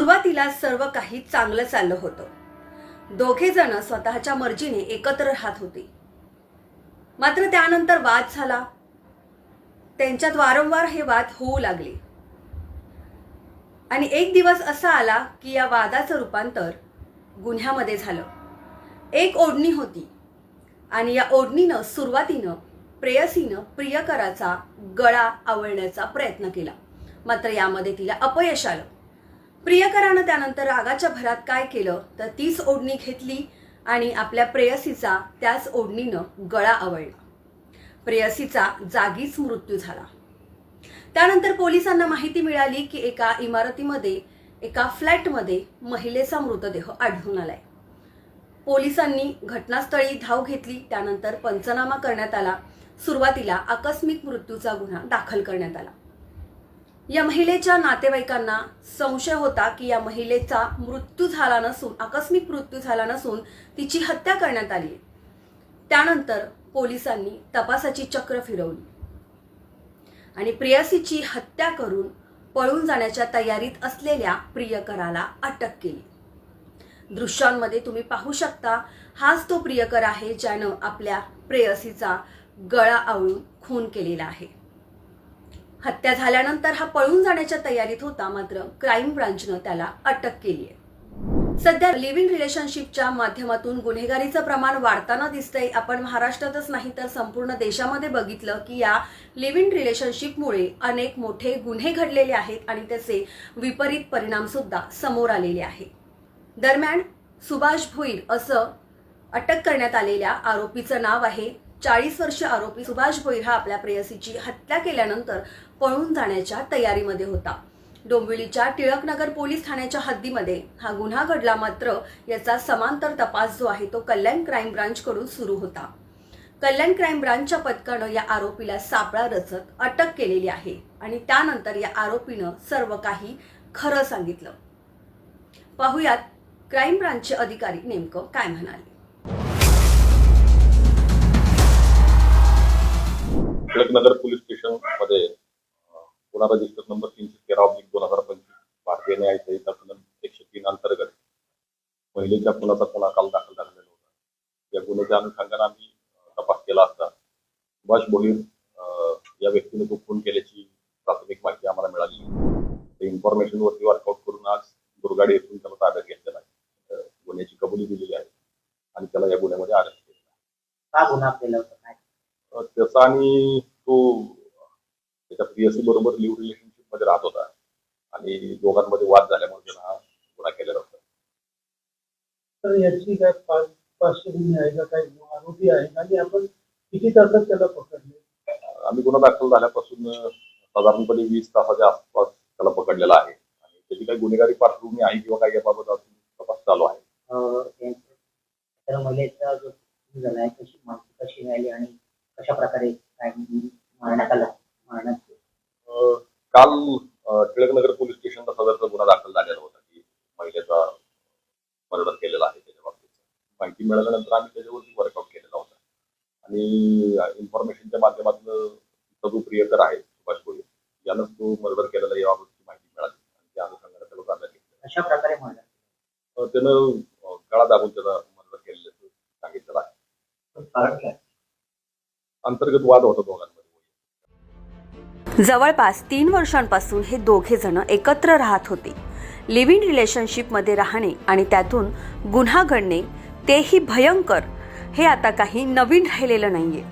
सुरुवातीला सर्व काही चांगलं चाललं होतं. दोघे जण स्वतःच्या मर्जीने एकत्र राहत होते. मात्र त्यानंतर वाद झाला. त्यांच्यात वारंवार हे वाद होऊ लागले. आणि एक दिवस असा आला की या वादाचं रूपांतर गुन्ह्यामध्ये झालं. एक ओढणी होती आणि या ओढणीनं सुरुवातीनं प्रेयसीनं प्रियकराचा गळा आवळण्याचा प्रयत्न केला. मात्र यामध्ये तिला अपयश आलं. प्रियकरानं त्यानंतर रागाच्या भरात काय केलं तर तीच ओढणी घेतली आणि आपल्या प्रेयसीचा त्याच ओढणीनं गळा आवळला. प्रेयसीचा जागीच मृत्यू झाला. त्यानंतर पोलिसांना माहिती मिळाली की एका इमारतीमध्ये एका फ्लॅटमध्ये महिलेचा मृतदेह आढळून आलाय. पोलिसांनी घटनास्थळी धाव घेतली त्यानंतर पंचनामा करण्यात आला. सुरुवातीला आकस्मिक मृत्यूचा गुन्हा दाखल करण्यात आला. या महिलेच्या नातेवाईकांना संशय होता की या महिलेचा मृत्यू झाला नसून आकस्मिक मृत्यू झाला नसून तिची हत्या करण्यात आली. त्यानंतर पोलिसांनी तपासाची चक्र फिरवली. आणि प्रेयसीची हत्या करून पळून जाण्याच्या तयारीत असलेल्या प्रियकराला अटक केली. दृश्यांमध्ये तुम्ही पाहू शकता हाच तो प्रियकर आहे ज्यानं आपल्या प्रेयसीचा गळा आवळून खून केलेला आहे. हत्या झाल्यानंतर हा पळून जाण्याच्या तयारीत होता मात्र क्राईम ब्रांचनं त्याला अटक केली आहे. सध्या लिव्हिंग रिलेशनशिपच्या माध्यमातून गुन्हेगारीचं प्रमाण वाढताना दिसतंय. आपण महाराष्ट्रातच नाही तर संपूर्ण देशामध्ये बघितलं की या लिव्हिंग रिलेशनशिपमुळे अनेक मोठे गुन्हे घडलेले आहेत आणि त्याचे विपरीत परिणाम सुद्धा समोर आलेले आहेत दरम्यान सुभाष भोईर असं अटक करण्यात आलेल्या आरोपीचं नाव आहे चाळीस वर्ष आरोपी सुभाष भोईर हा आपल्या प्रेयसीची हत्या केल्यानंतर पळून जाण्याच्या तयारीमध्ये होता. डोंबिवलीच्या टिळकनगर पोलीस ठाण्याच्या हद्दीमध्ये हा गुन्हा घडला मात्र याचा समांतर तपास जो आहे तो कल्याण क्राईम ब्रांचकडून सुरू होता. कल्याण क्राईम ब्रांचच्या पथकानं या आरोपीला सापळा रचत अटक केलेली आहे आणि त्यानंतर या आरोपीनं सर्व काही खरं सांगितलं. पाहुयात क्राईम ब्रांचचे अधिकारी नेमकं काय म्हणाले. टिळकनगर पोलीस स्टेशनमध्ये गुन्हा रजिस्टर नंबर तीनशे तेरा ऑब्लिक दोन हजार पंचवीस भारतीय न्याय संहिता कलम एकशे तीन अंतर्गत महिलेच्या खुनाचा गुन्हा काल दाखल झालेला होता? या गुन्ह्याच्या अनुषंगाने आम्ही तपास केला असता. सुभाष भोईर या व्यक्तीने तो फोन केल्याची प्राथमिक माहिती आम्हाला मिळाली. ते इन्फॉर्मेशन वरती वर्कआउट करून आज दुर्गाडी येथून त्याला ताब्यात घेतलेला आहे गुन्ह्याची कबुली दिलेली आहे आणि त्याला या गुन्ह्यामध्ये अरेस्ट केलेला का गुन्हा केला होता काय अ, त्याचा आणि तो त्याच्या प्रियसी बरोबर लिव्ह रिलेशनशिपमध्ये राहत होता. आणि दोघांमध्ये वाद झाल्यामुळे त्यानं हा गुन्हा केलेला होता. तर याची काय पार्श्वभूमी आहे का काही आरोपी आहे आणि आपण किती तासात त्याला पकडले? अ, आम्ही गुन्हा दाखल झाल्यापासून साधारणपणे वीस तासाच्या आसपास त्याला पकडलेला आहे. आणि त्याची काही गुन्हेगारी पार्श्वभूमी आहे किंवा काय याबाबत अजून तपास चालू आहे. महिलेचा जो खून झालाय कशी माहिती कशी मिळाली आणि कशा प्रकारे काय मारण्यात आला मारण्यात अ, काल टिळकनगर पोलीस स्टेशनला सदरचा गुन्हा दाखल झालेला होता की महिलेचा मर्डर केलेला आहे त्याच्या बाबतीत. माहिती मिळाल्यानंतर आम्ही त्याच्यावरती वर्कआउट केलेला होता. आणि इन्फॉर्मेशनच्या माध्यमातून जो प्रियकर आहे सुभाष भोईर यानंच तो मर्डर केलेला याबाबतची माहिती मिळाली. आणि त्या अनुषंगाने त्याला ताब्यात घेतलं कशा प्रकारे त्यानं गळा दाबून त्याला मर्डर केलेलं सांगितलेलं आहे. कारण काय? अंतर्गत वाद होता दोघांमध्ये. जवळपास तीन वर्षांपासून हे दोघे जण एकत्र राहत होते. लिव्ह इन रिलेशनशिपमध्ये राहणे आणि त्यातून गुन्हा घडणे तेही भयंकर हे आता काही नवीन राहिलेलं नाहीये.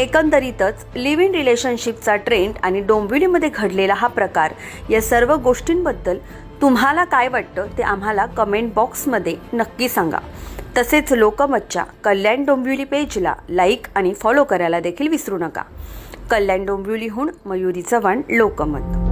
एकंदरीतच लिव्ह इन रिलेशनशिपचा ट्रेंड आणि डोंबिवलीमध्ये घडलेला हा प्रकार या सर्व गोष्टींबद्दल तुम्हाला काय वाटतं ते आम्हाला कमेंट बॉक्समध्ये नक्की सांगा. तसेच लोकमतच्या कल्याण डोंबिवली पेजला लाईक आणि फॉलो करायला देखील विसरू नका. कल्याण डोंबिवलीहून मयुरी चव्हाण लोकमत.